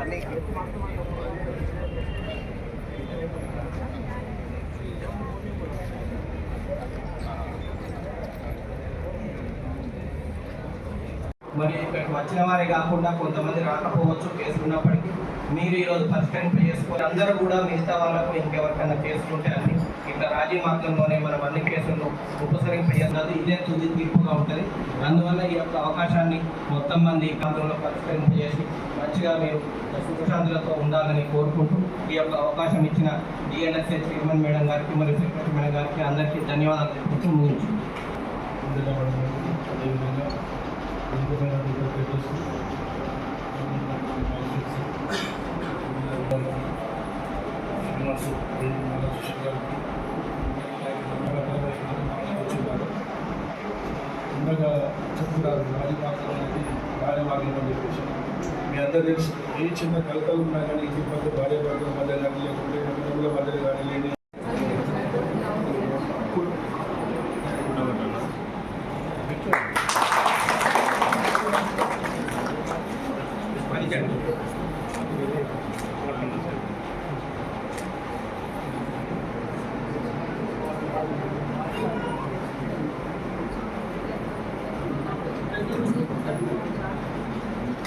అన్ని మరి ఇక్కడికి వచ్చిన వారే కాకుండా కొంతమంది రాకపోవచ్చు కేసులు ఉన్నప్పటికీ మీరు ఈరోజు పరిష్కరింప చేసుకొని అందరూ కూడా మిగతా వాళ్ళకు ఇంకెవరికైనా కేసులు ఉంటే అన్ని ఇట్లా రాజీ మార్గంలోనే మనం అన్ని కేసులను ఉపసరింపజేయాలి. ఇదే తుది తీర్పుగా ఉంటుంది. అందువల్ల ఈ యొక్క అవకాశాన్ని మొత్తం మంది ఈ ప్రాంతంలో పరిష్కరింపజేసి మంచిగా మీరు సుఖశాంతులతో ఉండాలని కోరుకుంటూ ఈ యొక్క అవకాశం ఇచ్చిన డిఎన్ఎస్ఏ చైర్మన్ మేడం గారికి మరియు సెక్రటరీ మేడం గారికి అందరికీ ధన్యవాదాలు తెలుపుతూ ముగించు అదేవిధంగా శ్రీనివాసు ఇందాక చెప్తున్నారు రాజీ మార్గం అనేది భార్య మార్గం అని చెప్పేసి మీ అందరూ తెలుసు ఏ చిన్న కలకలు ఉన్నా కానీ ఇంటి మధ్య భార్య భర్తల మధ్య కానీ లేకుంటే అన్నదమ్ముల మధ్య కానీ లేని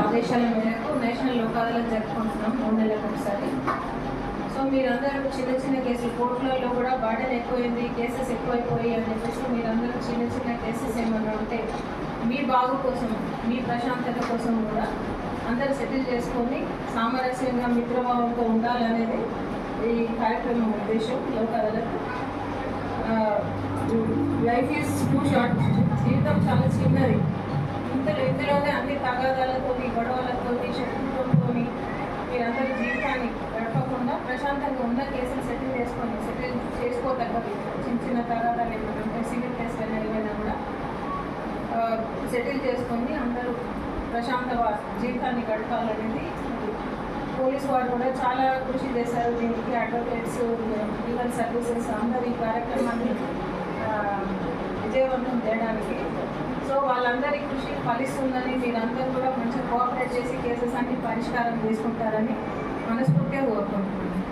ఆదేశాల మేరకు నేషనల్ లోక్ జరుపుకుంటున్నాం మూడు నెలలకు ఒకసారి. సో మీరందరూ చిన్న చిన్న కేసులు కోర్టులలో కూడా బాడలు ఎక్కువైంది కేసెస్ ఎక్కువైపోయి అని చెప్పేసి మీరందరూ చిన్న చిన్న కేసెస్ ఏమన్నా ఉంటే మీ బాగు కోసం మీ ప్రశాంతత కోసం కూడా అందరు సెటిల్ చేసుకొని సామరస్యంగా మిత్రభావంతో ఉండాలనేది ఈ కార్యక్రమం ఉద్దేశం. Lok Adalat life is too short. జీవితం చాలా చిన్నది. ఇంతలో ఇంతలోనే అన్ని తగాదాలతో గొడవలతో శత్రుత్వంతో మీరందరూ జీవితాన్ని గడపకుండా ప్రశాంతంగా ఉన్న కేసులు సెటిల్ చేసుకొని సెటిల్ చేసుకోదగ్గ చిన్న చిన్న తగాదాలు ఏమైనా సివిల్ కేసులు అనేది సెటిల్ చేసుకొని అందరూ ప్రశాంత జీవితాన్ని గడపాలనేది పోలీస్ వారు కూడా చాలా కృషి చేశారు. దీనికి అడ్వకేట్స్ లీగల్ సర్వీసెస్ అందరూ ఈ కార్యక్రమాన్ని విజయవంతం చేయడానికి. సో వాళ్ళందరి కృషి ఫలిస్తుందని మీరందరూ కూడా మంచిగా కోఆపరేట్ చేసి కేసెస్ అన్ని పరిష్కారం చేసుకుంటారని మనస్ఫూర్తిగా కోరుకుంటున్నాను.